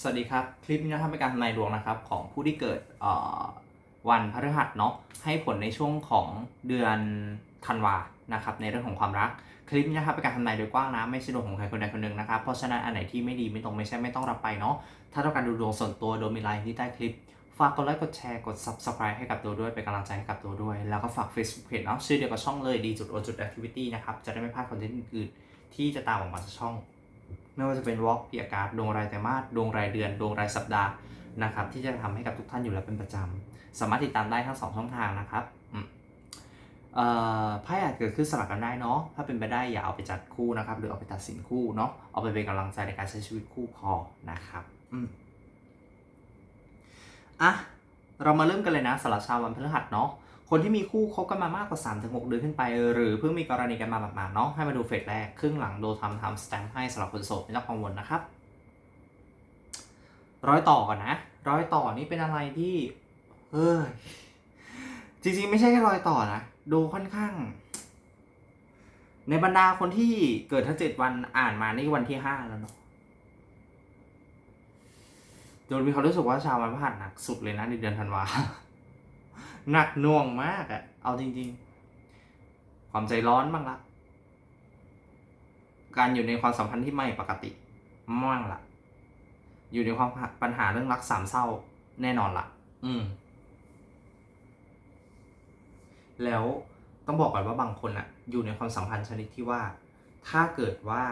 สวัสดีครับ คลิปนี้นะครับเป็นการทำนายดวงนะครับ ของผู้ที่เกิดวันพฤหัสเนาะให้ผลในช่วงของเดือนธันวานะครับในเรื่องของความรักคลิปนี้นะครับเป็นการทำนายโดยกว้างนะไม่ใช่ดวงของใครคนใดคนหนึ่งนะครับเพราะฉะนั้นอันไหนที่ไม่ดีไม่ตรงไม่ใช่ไม่ต้องรับไปเนาะถ้าต้องการดูดวงส่วนตัวโดยมีไลน์ที่ใต้คลิปฝากกดไลค์กดแชร์กด subscribe ให้กับตัวด้วยเป็นกำลังใจให้กับตัวด้วย แล้วก็ฝาก Facebook Page เนาะชื่อเดียวกับช่องเลยดีจุดโอจุด activity นะครับจะได้ไม่พลาดคอนเทนต์อื่นๆที่จะตามออกมาจากช่อง ไม่ว่าจะเป็นวอล์กปีอากาศดดวงรายไตรมาสดวงรายเดือนดวงรายสัปดาห์นะครับ ที่จะทำให้กับทุกท่านอยู่แล้วเป็นประจำสามารถติดตามได้ทั้งสองช่องทางนะครับไพ่อาจเกิดขึ้นสลับกันได้เนาะถ้าเป็นไปได้อย่าเอาไปจัดคู่นะครับ หรือเอาไปตัดสินคู่เนาะเอาไปเป็นกำลังใจในการใช้ชีวิตคู่พอนะครับอืมอะเรามาเริ่มกันเลยนะสำหรับชาววันพฤหัสเนาะ คนที่มีคู่คบกันมามากกว่า 3-6 เดือนขึ้นไป หรือเพิ่งมีกรณีกันมาหมาดๆเนาะให้มาดูเฟสแรกครึ่งหลังโดทำทำสแตมป์ให้สำหรับคนโสดไม่ต้องกังวลนะครับ ร้อยต่อก่อนนะ ร้อยต่อนี่เป็นอะไรที่เฮ้ยจริงๆ ไม่ใช่แค่รอยต่อนะ ดูค่อนข้าง ในบรรดาคนที่เกิดทั้งเจ็ดวันอ่านมานี่วันที่ห้าแล้วเนาะจนมีความรู้สึกว่าชาววันพฤหัสหนักสุดเลยนะในเดือนธันวา หนักน่วงมากอะเอาจริงๆ ความใจร้อนบ้างละ การอยู่ในความสัมพันธ์ที่ไม่ปกติมั่งละ อยู่ในความปัญหาเรื่องรักสามเศร้าแน่นอนละอืม แล้วต้องบอกก่อนว่าบางคนอะอยู่ในความสัมพันธ์ชนิดที่ว่า ถ้าเกิดว่า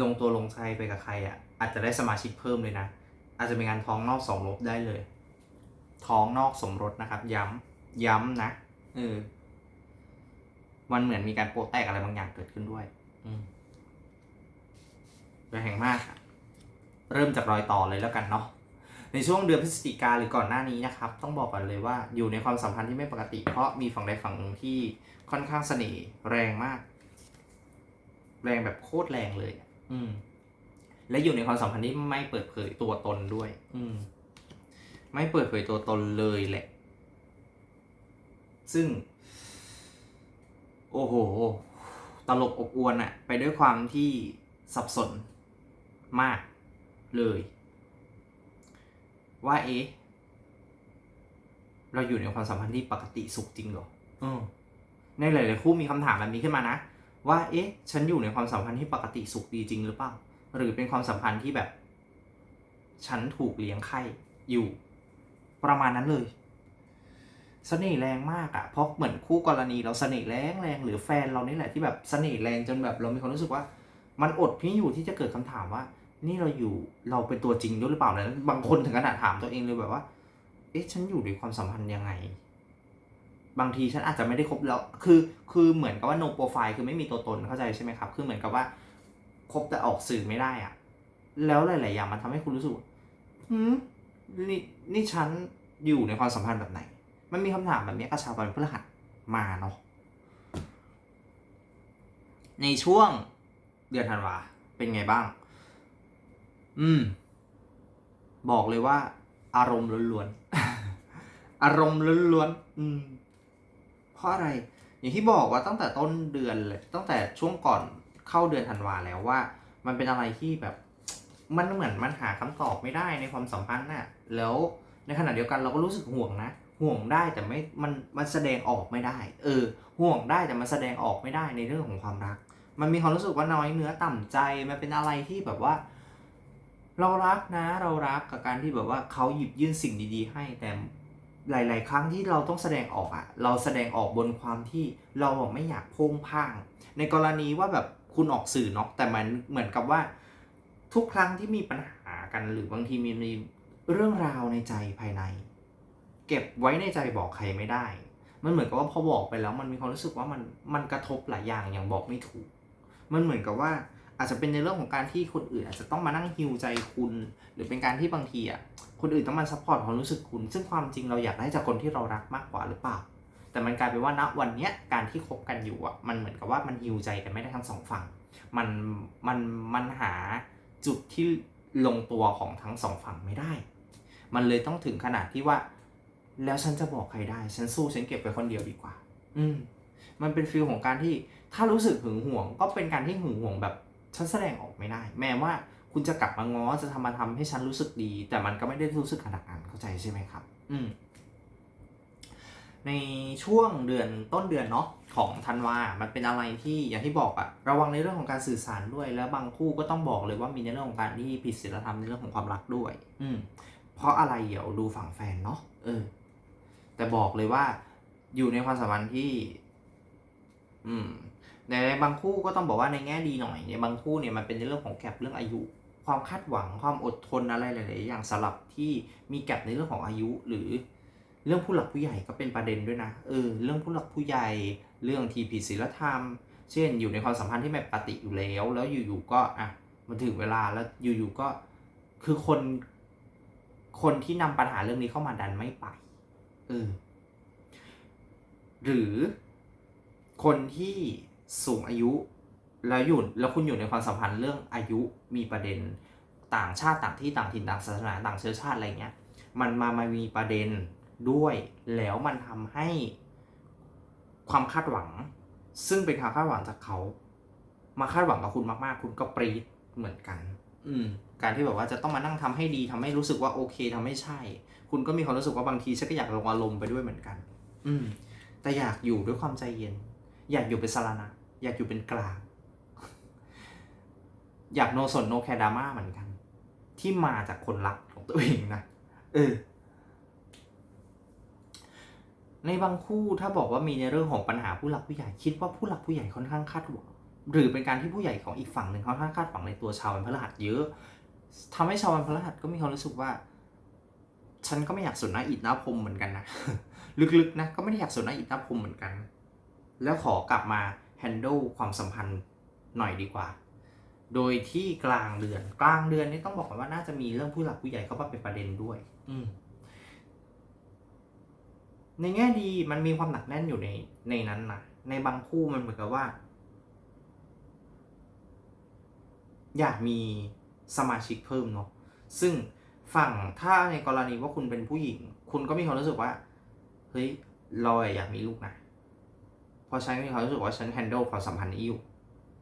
ลงตัวลงใจไปกับใครอะอาจจะได้สมาชิกเพิ่มเลยนะ อาจจะเป็นการท้องนอกสองลบได้เลย ท้องนอกสมรสนะครับ ย้ำย้ำนะเออมันเหมือนมีการโปะแตกอะไรบางอย่างเกิดขึ้นด้วย อืมแห่งมากอะเริ่มจากรอยต่อเลยแล้วกันเนาะในช่วงเดือนพฤศจิกาหรือก่อนหน้านี้นะครับ ต้องบอกก่อนเลยว่าอยู่ในความสัมพันธ์ที่ไม่ปกติ เพราะมีฝั่งใดฝั่งหนึ่งที่ค่อนข้างเสน่ห์แรงมาก แรงแบบโคตรแรงเลย อืม และอยู่ในความสัมพันธ์ที่ไม่เปิดเผยตัวตนด้วย อืม ไม่เปิดเผยตัวตนเลยแหละ ซึ่ง โอ้โห ตลกอบอวนอะไปด้วยความที่สับสนมากเลย ว่าเอ๊ะเราอยู่ในความสัมพันธ์ที่ปกติสุขจริงเหรอเออในหลาย ๆ คู่มีคำถามแบบนี้ขึ้นมานะ ว่า เอ๊ะ ฉันอยู่ในความสัมพันธ์ที่ปกติสุขดีจริงหรือเปล่า หรือเป็นความสัมพันธ์ที่แบบ ฉันถูกเลี้ยงไข่อยู่ ประมาณนั้นเลยเสน่ห์แรงมากอะ่ะเพราะเหมือนคู่กรณีเราเสน่ห์แรงแรงหรือแฟนเรานี่แหละที่แบบเสน่ห์แรงจนแบบเรามีความรู้สึกว่า มันอดไม่อยู่ที่จะเกิดคำถามว่า นี่เราอยู่เราเป็นตัวจริงด้วยหรือเปล่านะบางคนถึงขนาดถามตัวเองเลยแบบว่า เอ๊ะฉันอยู่ในความสัมพันธ์ยังไง บางทีฉันอาจจะไม่ได้คบแล้ว คือ คือเหมือนกับว่า no profile คือไม่มีตัวตนเข้าใจใช่ไหมครับ คือเหมือนกับว่าคบแต่ออกสื่อไม่ได้อะแล้วหลายๆอย่างมันทำให้คุณรู้สึกหืม นี่นี่ฉันอยู่ในความสัมพันธ์แบบไหน มันมีคำถามแบบนี้กระชาววันพฤหัสมาเนาะในช่วงเดือนธันวาเป็นไงบ้าง อืม บอกเลยว่า อารมณ์ล้วนๆ อารมณ์ล้วนๆ อืม เพราะอะไร อย่างที่บอกว่าตั้งแต่ต้นเดือนเลย ตั้งแต่ช่วงก่อนเข้าเดือนธันวาแล้วว่า มันเป็นอะไรที่แบบ มันเหมือนมันหาคำตอบไม่ได้ในความสัมพันธ์น่ะ แล้วในขณะเดียวกันเราก็รู้สึกห่วงนะ ห่วงได้แต่ไม่ มันมันแสดงออกไม่ได้ เออ ห่วงได้แต่มันแสดงออกไม่ได้ในเรื่องของความรัก มันมีความรู้สึกว่าน้อยเนื้อต่ำใจ มันเป็นอะไรที่แบบว่า เรารักนะ เรารักกับการที่แบบว่าเขาหยิบยื่นสิ่งดีๆ ให้แต่หลาย ๆ ครั้งที่เราต้องแสดงออกอะเราแสดงออกบนความที่เราไม่อยากโพ่งพ่าง ในกรณีว่าแบบคุณออกสื่อเนาะแต่มันเหมือนกับว่า ทุกครั้งที่มีปัญหากันหรือบางทีมีมีเรื่องราวในใจภายใน เก็บไว้ในใจบอกใครไม่ได้ มันเหมือนกับว่าพอบอกไปแล้วมันมีความรู้สึกว่ามันมันกระทบหลายอย่างอย่างบอกไม่ถูก มันเหมือนกับว่าอาจจะเป็นในเรื่องของการที่คนอื่น อาจจะต้องมานั่งฮิวใจคุณ หรือเป็นการที่บางทีอะคนอื่นต้องมาซัพพอร์ตความรู้สึกคุณ ซึ่งความจริงเราอยากได้จากคนที่เรารักมากกว่าหรือเปล่า แต่มันกลายเป็นว่าณวันเนี้ยการที่คบกันอยู่อะมันเหมือนกับว่ามันฮิวใจกันไม่ได้ทั้งสองฝั่ง มันมันมันหา จุดที่ลงตัวของทั้งสองฝั่งไม่ได้ มันเลยต้องถึงขนาดที่ว่า แล้วฉันจะบอกใครได้ ฉันสู้ฉันเก็บไว้คนเดียวดีกว่า อืม มันเป็นฟีลของการที่ถ้ารู้สึกหึงหวง ก็เป็นการที่หึงหวงแบบฉันแสดงออกไม่ได้ แม้ว่าคุณจะกลับมาง้อจะทำมาทำให้ฉันรู้สึกดี แต่มันก็ไม่ได้รู้สึกขนาดนั้นเข้าใจใช่ไหมครับ อืมในช่วงเดือนต้นเดือนเนาะ ของธันวา มันเป็นอะไรที่อย่างที่บอกอะระวังในเรื่องของการสื่อสารด้วย แล้วบางคู่ก็ต้องบอกเลยว่ามีในเรื่องของการที่ผิดศีลธรรมในเรื่องของความรักด้วย อืม เพราะอะไรเดี๋ยวดูฝั่งแฟนเนาะ เออ แต่บอกเลยว่า อยู่ในความสัมพันธ์ที่ อืมแต่ในบางคู่ก็ต้องบอกว่าในแง่ดีหน่อย ในบางคู่เนี่ยมันเป็นในเรื่องของแกลบเรื่องอายุ ความคาดหวัง ความอดทนอะไรหลาย ๆ อย่างสลับที่มีแกลบในเรื่องของอายุ หรือ เรื่องผู้หลักผู้ใหญ่ก็เป็นประเด็นด้วยนะ เออ เรื่องผู้หลักผู้ใหญ่ เรื่องทีผิดศีลธรรม เช่น อยู่ในความสัมพันธ์ที่ไม่ปกติอยู่แล้ว แล้วอยู่ๆก็อะมันถึงเวลาแล้วอยู่ๆก็คือคน คนที่นำปัญหาเรื่องนี้เข้ามาดันไม่ไปเออหรือคนที่สูงอายุแล้วอยู่แล้วคุณอยู่ในความสัมพันธ์เรื่องอายุมีประเด็นต่างชาติต่างที่ต่างถิ่นต่างศาสนาต่างเชื้อชาติอะไรเงี้ย มันมามามีประเด็นด้วยแล้วมันทำให้ ความคาดหวัง ซึ่งเป็นความคาดหวังจากเขา มาคาดหวังกับคุณมากๆ คุณก็ปรีดเหมือนกัน อืม การที่แบบว่าจะต้องมานั่งทำให้ดีทำให้รู้สึกว่าโอเคทำให้ใช่ คุณก็มีความรู้สึกว่าบางทีฉันก็อยากลงอารมณ์ไปด้วยเหมือนกัน อืม แต่อยากอยู่ด้วยความใจเย็น อยากอยู่เป็นสารณะ อยากอยู่เป็นกลางอยากโนสนโนแคดราม่าเหมือนกัน ที่มาจากคนรักของตัวเองนะเออ ในบางคู่ถ้าบอกว่ามีในเรื่องของปัญหาผู้หลักผู้ใหญ่คิดว่าผู้หลักผู้ใหญ่ค่อนข้างคาดหวังหรือเป็นการที่ผู้ใหญ่ของอีกฝั่งหนึ่งเขาค่อนข้างคาดหวังในตัวชาววันพฤหัสเยอะทำให้ชาววันพฤหัสก็มีความรู้สึกว่า ฉันก็ไม่อยากสนหน้าอิดหน้าพรมเหมือนกันนะลึกๆนะก็ไม่ได้อยากสนหน้าอิดหน้าพรมเหมือนกัน แล้วขอกลับมา handle ความสัมพันธ์หน่อยดีกว่า โดยที่กลางเดือนกลางเดือนนี่ต้องบอกว่าน่าจะมีเรื่องผู้หลักผู้ใหญ่เข้ามาเป็นประเด็นด้วย อื ในแง่ดีมันมีความหนักแน่นอยู่ในในนั้นนะในบางคู่มันเหมือนกับว่า อยากมีสมาชิกเพิ่มเนาะซึ่งฝั่งถ้าในกรณีว่าคุณเป็นผู้หญิง คุณก็มีความรู้สึกว่าเฮ้ยเราอยากมีลูกนะเพราะฉันมีความรู้สึกว่าฉัน handle ความสัมพันธ์นี้อยู่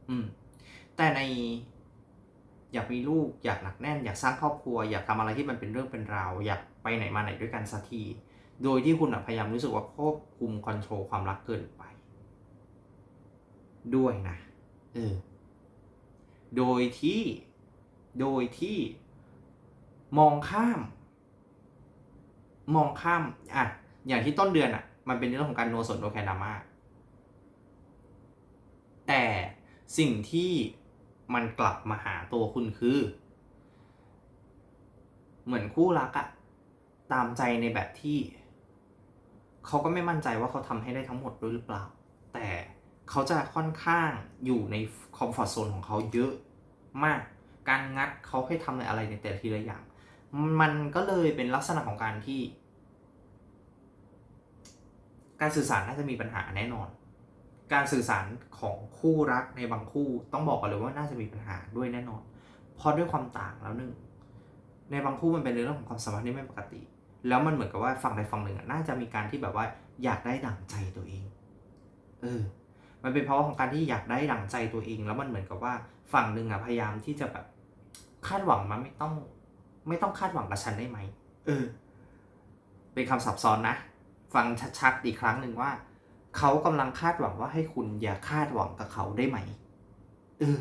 อืม แต่ในอยากมีลูกอยากหนักแน่น อยากสร้างครอบครัว อยากทำอะไรที่มันเป็นเรื่องเป็นราว อยากไปไหนมาไหนด้วยกันสักที โดยที่คุณพยายามรู้สึกว่าควบคุมคอนโทรลความรักเกินไป ด้วยนะเออโดยที่โดยที่มองข้าม มองข้ามอะอย่างที่ต้นเดือนอะ มันเป็นเรื่องของการโนสนโนแคนดามาแต่สิ่งที่มันกลับมาหาตัวคุณคือ เหมือนคู่รักอะตามใจในแบบที่ เขาก็ไม่มั่นใจว่าเขาทำให้ได้ทั้งหมดด้วยหรือเปล่า แต่เขาจะค่อนข้างอยู่ในคอมฟอร์ทโซนของเขาเยอะมาก การงัดเขาให้ทำอะไรในแต่ทีละอย่าง มันก็เลยเป็นลักษณะของการที่ การสื่อสารน่าจะมีปัญหาแน่นอน การสื่อสารของคู่รักในบางคู่ต้องบอกกันเลยว่าน่าจะมีปัญหาด้วยแน่นอน เพราะด้วยความต่างแล้วหนึ่งในบางคู่มันเป็นเรื่องของความสัมพันธ์ที่ไม่ปกติ แล้วมันเหมือนกับว่าฝั่งใดฝั่งหนึ่งน่าจะมีการที่แบบว่าอยากได้ดั่งใจตัวเอง เออ มันเป็นเพราะของการที่อยากได้ดั่งใจตัวเอง แล้วมันเหมือนกับว่าฝั่งหนึ่งอะพยายามที่จะแบบคาดหวังมันไม่ต้อง ไม่ต้องคาดหวังกับฉันได้ไหม เออ เป็นคำซับซ้อนนะ ฟังชัดๆอีกครั้งหนึ่งว่า เขากำลังคาดหวังว่าให้คุณอย่าคาดหวังกับเขาได้ไหม เออ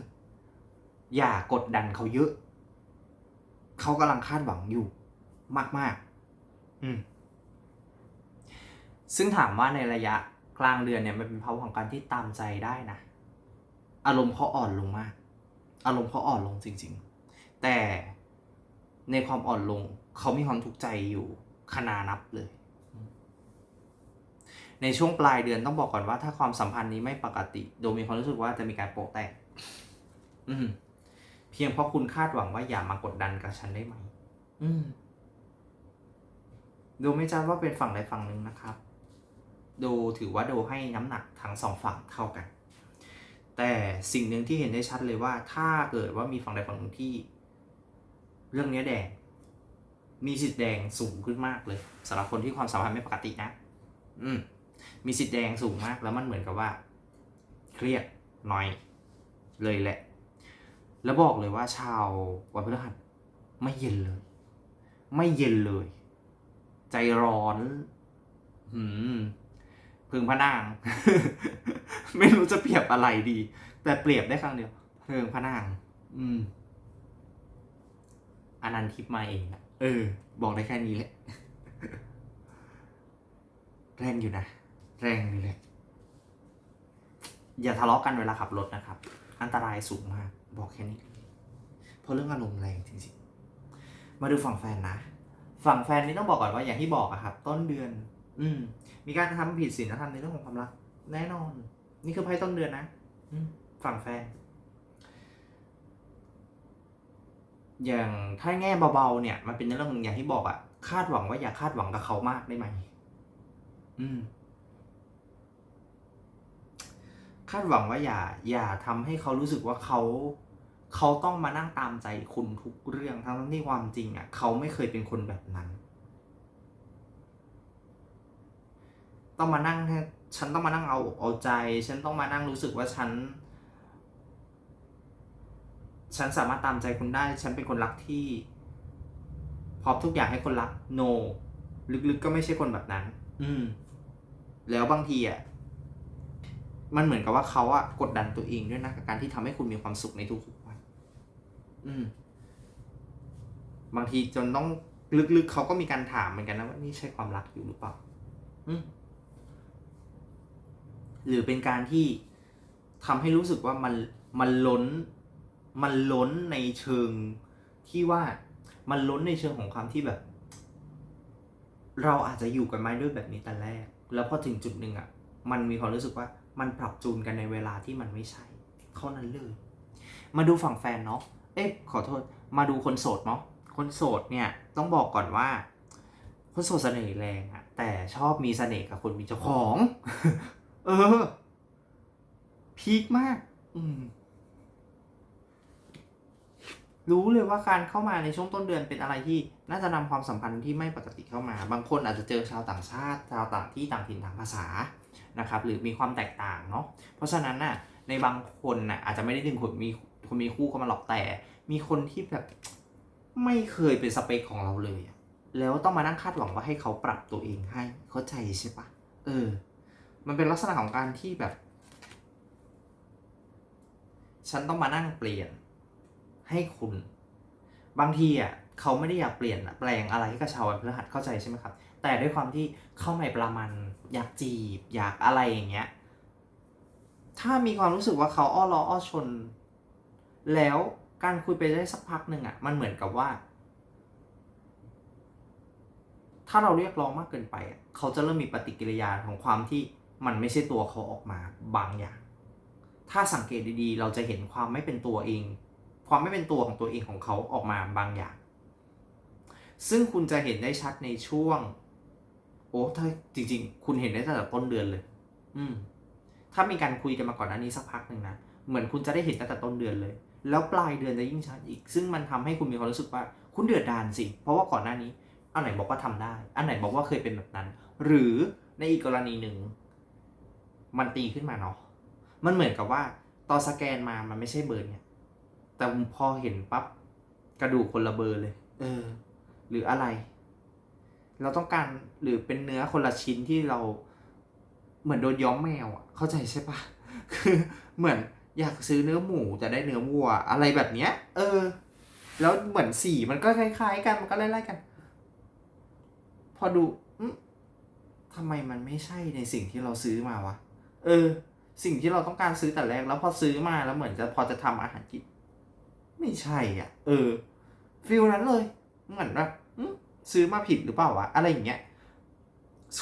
อย่ากดดันเขาเยอะ เขากำลังคาดหวังอยู่ มากๆ ซึ่งถามว่าในระยะกลางเดือนเนี่ยมันเป็นเพราะของการที่ตามใจได้นะ อารมณ์เขาอ่อนลงมาก อารมณ์เขาอ่อนลงจริง ๆ แต่ในความอ่อนลงเขามีความทุกข์ใจอยู่ขนานับเลย ในช่วงปลายเดือนต้องบอกก่อนว่าถ้าความสัมพันธ์นี้ไม่ปกติ โดยมีความรู้สึกว่าจะมีการโปะแตกเพียงเพราะคุณคาดหวังว่าอย่ามากดดันกับฉันได้ไหม อืม ดูไม่จำว่าเป็นฝั่งใดฝั่งหนึ่งนะครับ ดูถือว่าดูให้น้ำหนักทั้งสองฝั่งเท่ากัน แต่สิ่งหนึ่งที่เห็นได้ชัดเลยว่า ถ้าเกิดว่ามีฝั่งใดฝั่งหนึ่งที่ เรื่องเนี้ยแดง มีสิทธิ์แดงสูงขึ้นมากเลยสำหรับคนที่ความสัมพันธ์ไม่ปกตินะ อืมมีสิทธิ์แดงสูงมากแล้วมันเหมือนกับว่า เครียดหน่อยเลยแหละ แล้วบอกเลยว่าชาววันพฤหัสไม่เย็นเลย ไม่เย็นเลย ใจร้อนหืมพึงพระนาง ไม่รู้จะเปรียบอะไรดี แต่เปรียบได้ครั้งเดียวเพิงพระนาง อืมอันนั้นทิปมาเองอะเออ บอกได้แค่นี้แหละ แรงอยู่นะ แรงเลยแหละอย่าทะเลาะกันเวลาขับรถนะครับ อันตรายสูงมาก บอกแค่นี้ เพราะเรื่องอารมณ์แรงจริงๆ มาดูฝั่งแฟนนะ ฝั่งแฟนนี่ต้องบอกก่อนว่าอย่างที่บอกอะครับต้นเดือน อืม มีการทำผิดศีลธรรมในเรื่องของความรัก แน่นอน นี่คือไพ่ต้นเดือนนะอืฝั่งแฟน อย่างถ้าแง่เบาๆเนี่ย มันเป็นเรื่องอย่างที่บอกอะคาดหวังว่าอย่าคาดหวังกับเขามากได้ไหมอืม คาดหวังว่าอย่า อย่าทำให้เขารู้สึกว่าเขา เขาต้องมานั่งตามใจคุณทุกเรื่องทั้งที่ความจริงอะเขาไม่เคยเป็นคนแบบนั้น ต้องมานั่งให้ฉันต้องมานั่งเอาอกเอาใจ ฉันต้องมานั่งรู้สึกว่าฉัน ฉันสามารถตามใจคุณได้ ฉันเป็นคนรักที่พร้อมทุกอย่างให้คนรัก no ลึกๆก็ไม่ใช่คนแบบนั้น อืม แล้วบางทีอะมันเหมือนกับว่าเขาอะกดดันตัวเองด้วยนะกับการที่ทำให้คุณมีความสุขในทุกๆวัน อืม บางทีจนต้องลึกๆเขาก็มีการถามเหมือนกันนะว่านี่ใช่ความรักอยู่หรือเปล่า อืม หรือเป็นการที่ทำให้รู้สึกว่ามันมันล้น มันล้นในเชิงที่ว่ามันล้นในเชิงของความที่แบบ เราอาจจะอยู่กันมาด้วยแบบนี้แต่แรก แล้วพอถึงจุดหนึ่งอะ มันมีความรู้สึกว่ามันปรับจูนกันในเวลาที่มันไม่ใช่เท่านั้นเลย มาดูฝั่งแฟนเนาะ เอ๊ะขอโทษ มาดูคนโสดเนาะคนโสดเนี่ยต้องบอกก่อนว่า คนโสดเสน่ห์แรงอะแต่ชอบมีเสน่ห์กับคนมีเจ้าของ เออ พีคมาก อืมรู้เลยว่าการเข้ามาในช่วงต้นเดือนเป็นอะไรที่น่าจะนำความสัมพันธ์ที่ไม่ปกติเข้ามา บางคนอาจจะเจอชาวต่างชาติชาวต่างที่ต่างถิ่นต่างภาษานะครับ หรือมีความแตกต่างเนาะเพราะฉะนั้นน่ะในบางคนน่ะอาจจะไม่ได้ดึงคนมี คนมีคู่เข้ามาหรอกแต่ มีคนที่แบบไม่เคยเป็นสเปคของเราเลย แล้วต้องมานั่งคาดหวังว่าให้เขาปรับตัวเองให้เข้าใจใช่ปะเออ มันเป็นลักษณะของการที่แบบ ฉันต้องมานั่งเปลี่ยนให้คุณ บางทีอะเขาไม่ได้อยากเปลี่ยนแปลงอะไรให้กับชาวพฤหัสเข้าใจใช่ไหมครับ แต่ด้วยความที่เข้าใหม่ประมันอยากจีบอยากอะไรอย่างเงี้ย ถ้ามีความรู้สึกว่าเขาอ้อล้ออ้อชน แล้วการคุยไปได้สักพักหนึ่งอะมันเหมือนกับว่า ถ้าเราเรียกร้องมากเกินไป เขาจะเริ่มมีปฏิกิริยาของความที่มันไม่ใช่ตัวเขาออกมาบางอย่าง ถ้าสังเกตดีๆ เราจะเห็นความไม่เป็นตัวเอง ความไม่เป็นตัวของตัวเองของเขาออกมาบางอย่าง ซึ่งคุณจะเห็นได้ชัดในช่วง โอ้ถ้าจริง ๆ คุณเห็นได้ตั้งแต่ต้นเดือนเลย อืม ถ้ามีการคุยกันมาก่อนหน้านี้สักพักหนึ่งนะ เหมือนคุณจะได้เห็นตั้งแต่ต้นเดือนเลย แล้วปลายเดือนจะยิ่งชัดอีก ซึ่งมันทำให้คุณมีความรู้สึกว่า คุณเดือดดานสิ เพราะว่าก่อนหน้านี้อันไหนบอกว่าทำได้ อันไหนบอกว่าเคยเป็นแบบนั้น หรือในอีกกรณีหนึ่ง มันตีขึ้นมาเนาะมันเหมือนกับว่าตอนสแกนมามันไม่ใช่เบอร์เนี่ย แต่พอเห็นปั๊บกระดูกคนละเบอร์เลย เออ หรืออะไร เราต้องการหรือเป็นเนื้อคนละชิ้นที่เราเหมือนโดนย้อมแมวอะเข้าใจใช่ปะคือเหมือน อยากซื้อเนื้อหมูแต่ได้เนื้อวัว อะไรแบบเนี้ย เออ แล้วเหมือนสีมันก็คล้ายๆกันมันก็ไล่ๆกัน พอดูอืมทำไมมันไม่ใช่ในสิ่งที่เราซื้อมาวะ เออ สิ่งที่เราต้องการซื้อแต่แรก แล้วพอซื้อมาแล้วเหมือนจะพอจะทำอาหารกินไม่ใช่อะ เออฟิลนั้นเลย เหมือนแบบซื้อมาผิดหรือเปล่าวะอะไรอย่างเงี้ย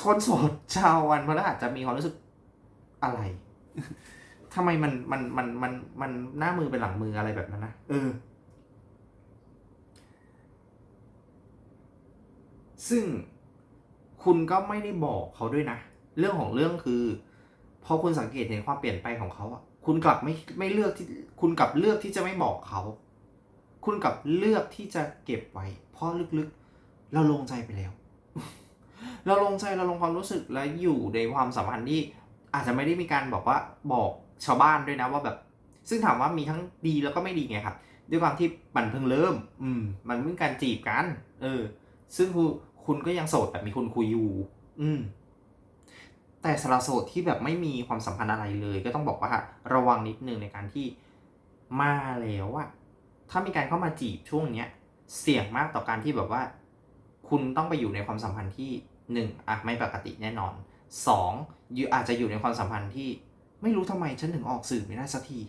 คนโสดชาววันพฤหัสจะมีความรู้สึกอะไร ทำไมมันมันมันมันมันหน้ามือเป็นหลังมืออะไรแบบนั้นนะเออ ซึ่งคุณก็ไม่ได้บอกเขาด้วยนะ เรื่องของเรื่องคือ พอคุณสังเกตเห็นความเปลี่ยนไปของเขาอะคุณกลับไม่ไม่เลือกที่ คุณกลับเลือกที่จะไม่บอกเขา คุณกลับเลือกที่จะเก็บไว้ เพราะลึกๆ เราลงใจไปแล้ว เราลงใจเราลงความรู้สึกและอยู่ในความสัมพันธ์ที่อาจจะไม่ได้มีการบอกว่าบอก ชาวบ้านด้วยนะว่าแบบ ซึ่งถามว่ามีทั้งดีแล้วก็ไม่ดีไงครับ ด้วยความที่มันเพิ่งเริ่ม อืม มันเพิ่งการจีบกัน เออ ซึ่งคุณคุณก็ยังโสดแต่มีคนคุยอยู่ อืม แต่สำหรับโสดที่แบบไม่มีความสัมพันธ์อะไรเลย ก็ต้องบอกว่าระวังนิดนึงในการที่มาแล้วอะถ้ามีการเข้ามาจีบช่วงเนี้ย เสี่ยงมากต่อการที่แบบว่า คุณต้องไปอยู่ในความสัมพันธ์ที่หนึ่งอะไม่ปกติแน่นอนสองอาจจะอยู่ในความสัมพันธ์ที่ ไม่รู้ทำไมฉันถึงออกสื่อไม่ได้สักที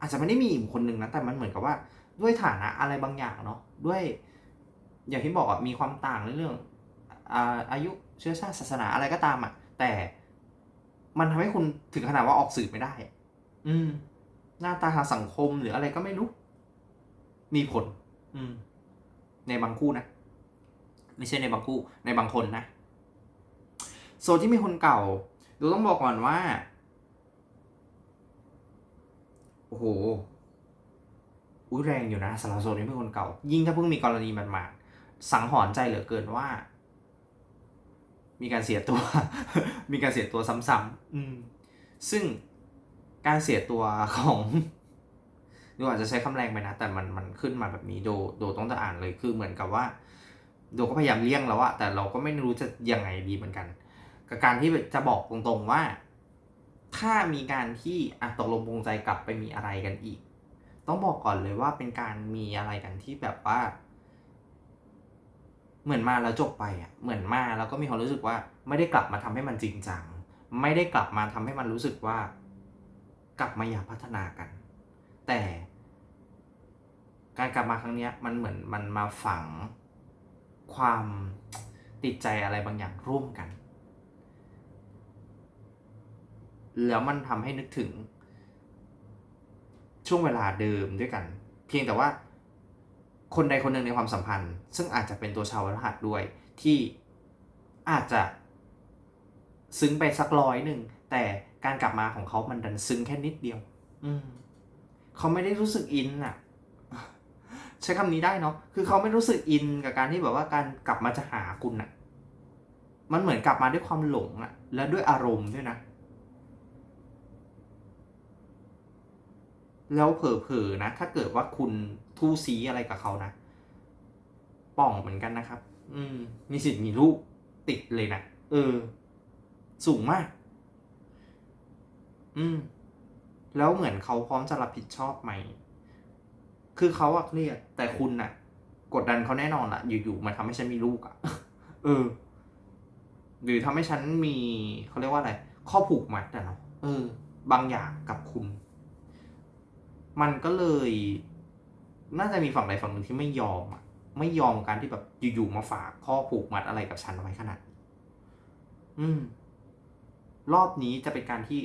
อาจจะไม่ได้มีอยู่คนหนึ่งนะแต่มันเหมือนกับว่าด้วยฐานะอะไรบางอย่างเนาะด้วย อย่างที่บอกอะมีความต่างในเรื่องอาอายุเชื้อชาติศาสนาอะไรก็ตามอะแต่มันทำให้คุณถึงขนาดว่าออกสื่อไม่ได้อะอืม หน้าตาทางสังคมหรืออะไรก็ไม่รู้ มีผล อืม ในบางคู่นะ ไม่ใช่ในบางคู่ ในบางคนนะ โซนที่มีคนเก่าเราต้องบอกก่อนว่า โอ้โห อุ้ยแรงอยู่นะสำหรับโซนที่มีคนเก่า ยิ่งถ้าเพิ่งมีกรณีมันมาสังหรณ์ใจเหลือเกินว่า มีการเสียตัว มีการเสียตัวซ้ำๆอืมซึ่งการเสียตัวของดูอาจจะใช้คำแรงไปนะ แต่มันมันขึ้นมาแบบนี้โดโดต้องจะอ่านเลยคือเหมือนกับว่า โดก็พยายามเลี่ยงแล้วอะแต่เราก็ไม่รู้จะยังไงดีเหมือนกัน กับการที่จะบอกตรงๆว่า ถ้ามีการที่อะตกลงปรงใจกลับไปมีอะไรกันอีก ต้องบอกก่อนเลยว่าเป็นการมีอะไรกันที่แบบว่า เหมือนมาแล้วจบไปอะเหมือนมาแล้วก็มีความรู้สึกว่า ไม่ได้กลับมาทำให้มันจริงจังไม่ได้กลับมาทำให้มันรู้สึกว่า กลับมาอยากพัฒนากัน แต่การกลับมาครั้งนี้มันเหมือนมันมาฝังความติดใจอะไรบางอย่างร่วมกัน แล้วมันทำให้นึกถึง ช่วงเวลาเดิมด้วยกัน เพียงแต่ว่า คนใดคนหนึ่งในความสัมพันธ์ ซึ่งอาจจะเป็นตัวชาวรหัสด้วย ที่อาจจะ ซึ้งไปสักร้อยหนึ่ง แต่การกลับมาของเขามันดันซึ้งแค่นิดเดียว อืมเขาไม่ได้รู้สึกอินอะ ใช้คำนี้ได้เนาะคือเขาไม่รู้สึกอินกับการที่แบบว่าการกลับมาจะหาคุณอะ มันเหมือนกลับมาด้วยความหลงอะและด้วยอารมณ์ด้วยนะ แล้วเผลอๆนะ ถ้าเกิดว่าคุณทู่ซีอะไรกับเขานะ ป่องเหมือนกันนะครับ อืม มีสิทธิ์มีลูกติดเลยนะ เออ สูงมาก อืม แล้วเหมือนเขาพร้อมจะรับผิดชอบไหม คือเขาอะเครียด แต่คุณน่ะ กดดันเขาแน่นอนอะอยู่ๆมาทำให้ฉันมีลูกอะเออ หรือทำให้ฉันมีเขาเรียกว่าอะไร ข้อผูกมัดอะเนาะ เออ บางอย่างกับคุณ มันก็เลย น่าจะมีฝั่งใดฝั่งหนึ่งที่ไม่ยอมอะไม่ยอมการที่แบบอยู่ๆมาฝากข้อผูกมัดอะไรกับฉันไว้ขนาดอืม รอบนี้จะเป็นการที่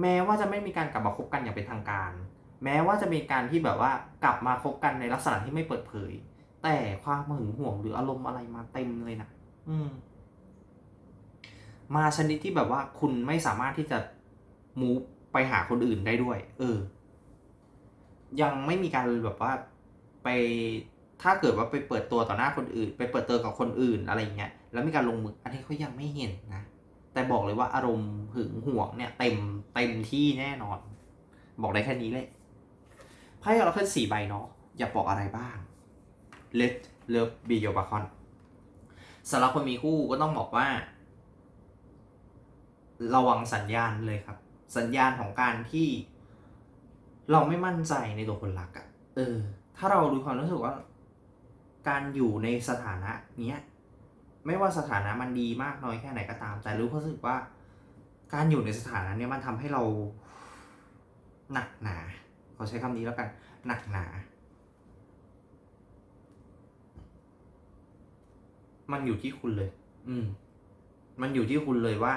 แม้ว่าจะไม่มีการกลับมาคบกันอย่างเป็นทางการ แม้ว่าจะมีการที่แบบว่ากลับมาคบกันในลักษณะที่ไม่เปิดเผย แต่ความหึงหวงหรืออารมณ์อะไรมาเต็มเลยนะอืม มาชนิดที่แบบว่าคุณไม่สามารถที่จะมูฟไปหาคนอื่นได้ด้วย เออ ยังไม่มีการแบบว่าไปถ้าเกิดว่าไปเปิดตัวต่อหน้าคนอื่น ไปเปิดตัวกับคนอื่นอะไรอย่างเงี้ยแล้วมีการลงมืออันนี้เขายังไม่เห็นนะ แต่บอกเลยว่าอารมณ์หึงหวงเนี่ย เต็มเต็มที่แน่นอน บอกได้แค่นี้เลยไพ่เราขึ้นสี่ใบเนาะอยากบอกอะไรบ้าง Let love be your beacon สำหรับคนมีคู่ก็ต้องบอกว่า ระวังสัญญาณเลยครับ สัญญาณของการที่ เราไม่มั่นใจในตัวคนรักอะ่ะ เออ ถ้าเราดูความรู้สึกว่า การอยู่ในสถานะเนี้ย ไม่ว่าสถานะมันดีมากน้อยแค่ไหนก็ตาม แต่รู้ความรู้สึกว่า การอยู่ในสถานะเนี้ยมันทำให้เราหนักหนา ขอใช้คำนี้แล้วกัน หนักหนา มันอยู่ที่คุณเลย อืม มันอยู่ที่คุณเลยว่า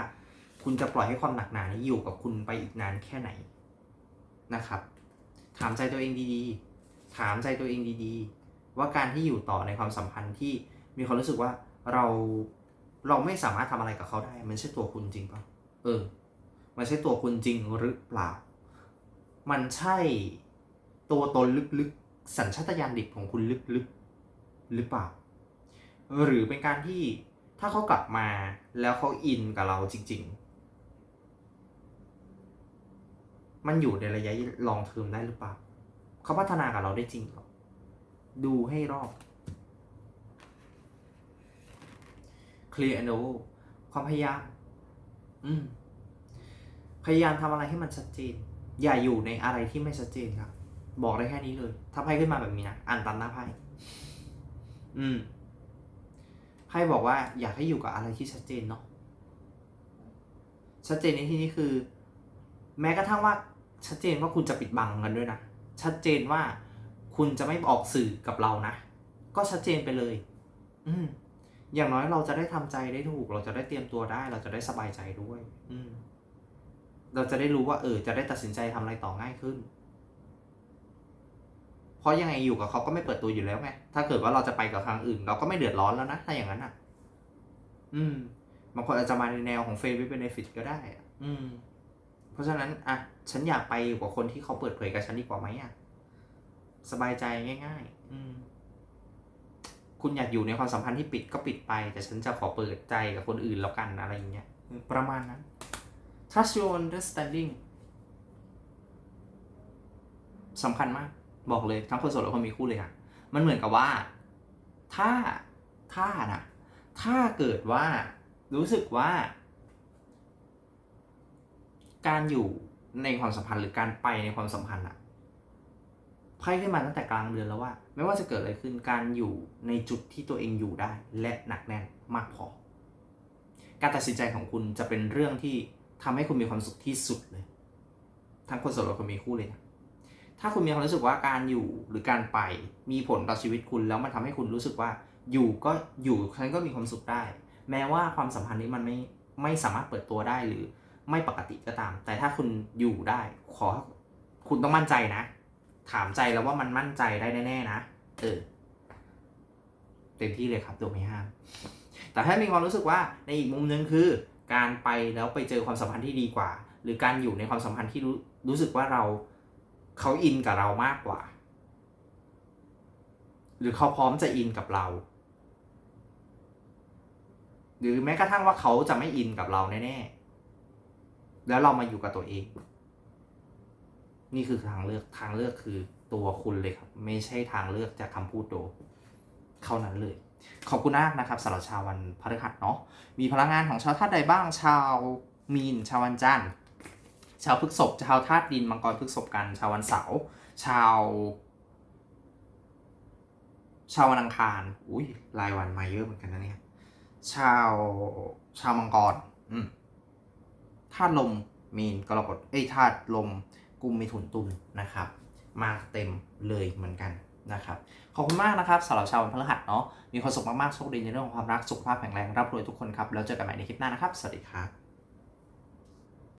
คุณจะปล่อยให้ความหนักหนานี้อยู่กับคุณไปอีกนานแค่ไหนนะครับ ถามใจตัวเองดีๆ ถามใจตัวเองดีๆ ว่าการที่อยู่ต่อในความสัมพันธ์ที่มีความรู้สึกว่าเราเราไม่สามารถทำอะไรกับเขาได้ มันใช่ตัวคุณจริงเปล่าเออ มันใช่ตัวคุณจริงหรือเปล่า มันใช่ตัวตนลึกๆ สัญชาตญาณดิบของคุณลึกๆ หรือเปล่า หรือเป็นการที่ถ้าเขากลับมาแล้วเขาอินกับเราจริง ๆ มันอยู่ในระยะลองเทอมได้หรือเปล่าเขาพัฒนากับเราได้จริงหรอดูให้รอบ clear and over ความพยายามอืมพยายามทำอะไรให้มันชัดเจน อย่าอยู่ในอะไรที่ไม่ชัดเจนครับ บอกได้แค่นี้เลย ถ้าไพ่ขึ้นมาแบบนี้นะอ่านตามหน้าไพ่อืมไพ่บอกว่าอยากให้อยู่กับอะไรที่ชัดเจนเนาะชัดเจนในที่นี้คือ แม้กระทั่งว่า ชัดเจนว่าคุณจะปิดบังกันด้วยนะ ชัดเจนว่าคุณจะไม่ออกสื่อกับเรานะ ก็ชัดเจนไปเลย อืม อย่างน้อยเราจะได้ทำใจได้ถูก เราจะได้เตรียมตัวได้ เราจะได้สบายใจด้วย อืม เราจะได้รู้ว่า เออ จะได้ตัดสินใจทำอะไรต่อง่ายขึ้น เพราะยังไงอยู่กับเขาก็ไม่เปิดตัวอยู่แล้วไง ถ้าเกิดว่าเราจะไปกับทางอื่น เราก็ไม่เดือดร้อนแล้วนะ ถ้าอย่างนั้นอะ อืม บางคนอาจจะมาในแนวของเฟรนด์วิเบนฟิตก็ได้อะอืม ราะฉะนั้นอะฉันอยากไปอยู่กับคนที่เขาเปิดเผยกับฉันดีกว่าไหมอะสบายใจง่าย ๆ อืมคุณอยากอยู่ในความสัมพันธ์ที่ปิดก็ปิดไป แต่ฉันจะขอเปิดใจกับคนอื่นแล้วกันอะไรอย่างเงี้ยประมาณนั้น trust your understanding สำคัญมาก บอกเลยทั้งคนโสดและคนมีคู่เลยค่ะมันเหมือนกับว่า ถ้าถ้านะถ้าเกิดว่ารู้สึกว่า การอยู่ในความสัมพันธ์หรือการไปในความสัมพันธ์อะไพ่ขึ้นมาตั้งแต่กลางเดือนแล้วว่า ไม่ว่าจะเกิดอะไรขึ้นการอยู่ในจุดที่ตัวเองอยู่ได้ และหนักแน่นมากพอ การตัดสินใจของคุณจะเป็นเรื่องที่ทำให้คุณมีความสุขที่สุดเลย ทั้งคนโสดและคนมีคู่เลยนะถ้าคุณมีความรู้สึกว่าการอยู่หรือการไปมีผลต่อชีวิตคุณแล้วมันทำให้คุณรู้สึกว่าอยู่ก็อยู่ฉันก็มีความสุขได้ แม้ว่าความสัมพันธ์นี้มันไม่ไม่สามารถเปิดตัวได้หรือ ไม่ปกติก็ตาม แต่ถ้าคุณอยู่ได้ ขอคุณต้องมั่นใจนะ ถามใจแล้วว่ามันมั่นใจได้แน่ๆนะเออเต็มที่เลยครับตัวไม่ห้ามแต่ถ้ามีความรู้สึกว่าในอีกมุมหนึงคือ การไปแล้วไปเจอความสัมพันธ์ที่ดีกว่า หรือการอยู่ในความสัมพันธ์ที่รู้รู้สึกว่าเราเขาอินกับเรามากกว่า หรือเขาพร้อมจะอินกับเรา หรือแม้กระทั่งว่าเขาจะไม่อินกับเราแน่ๆ แล้วเรามาอยู่กับตัวเอง นี่คือทางเลือกทางเลือกคือตัวคุณเลยครับ ไม่ใช่ทางเลือกจากคำพูดโดเท่านั้นเลย ขอบคุณมากนะครับสำหรับชาววันพฤหัสเนาะมีพลังงานของชาวธาตุใดบ้าง ชาวมีน ชาววันจันทร์ชาวพฤษภชาวธาตุดินมังกรพฤษภกัน ชาววันเสาร์ชาว ชาววันอังคารอุ้ยรายวันมาเยอะเหมือนกันนะเนี่ยชาวชาวมังกรอืม ธาตุลมมีนกรกฎเอ้ยธาตุลมกุมมีถุนตุลนะครับ มาเต็มเลยเหมือนกันนะครับขอบคุณมากนะครับสำหรับชาววันพฤหัสเนาะมีความสุขมากๆโชคดีในเรื่องของความรักสุขภาพแข็งแรงร่ำรวยทุกคนครับแล้วเจอกันใหม่ในคลิปหน้านะครับ สวัสดีครับ